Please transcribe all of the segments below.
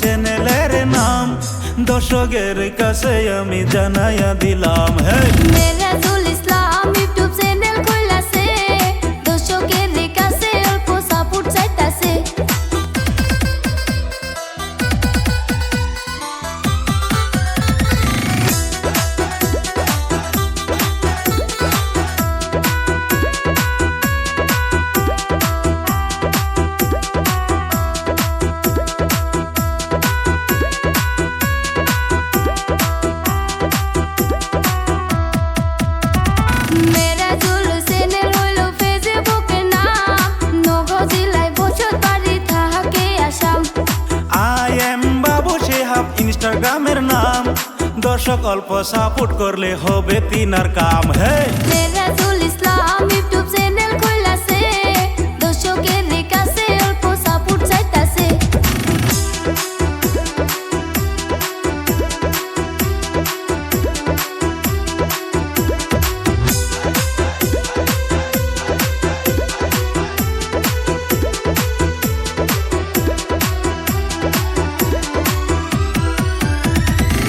চ্যানেলের নাম। দর্শকের কাছে আমি জানাইয়া দিলাম হ্যাঁ চট্টগ্রামের নাম। দর্শক অল্প সাপোর্ট করলে হবে তিনার কাম। হ্যাঁ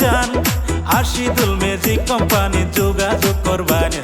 চান। আশিদুল ম্যাজিক কোম্পানি যোগাযোগ করবানি।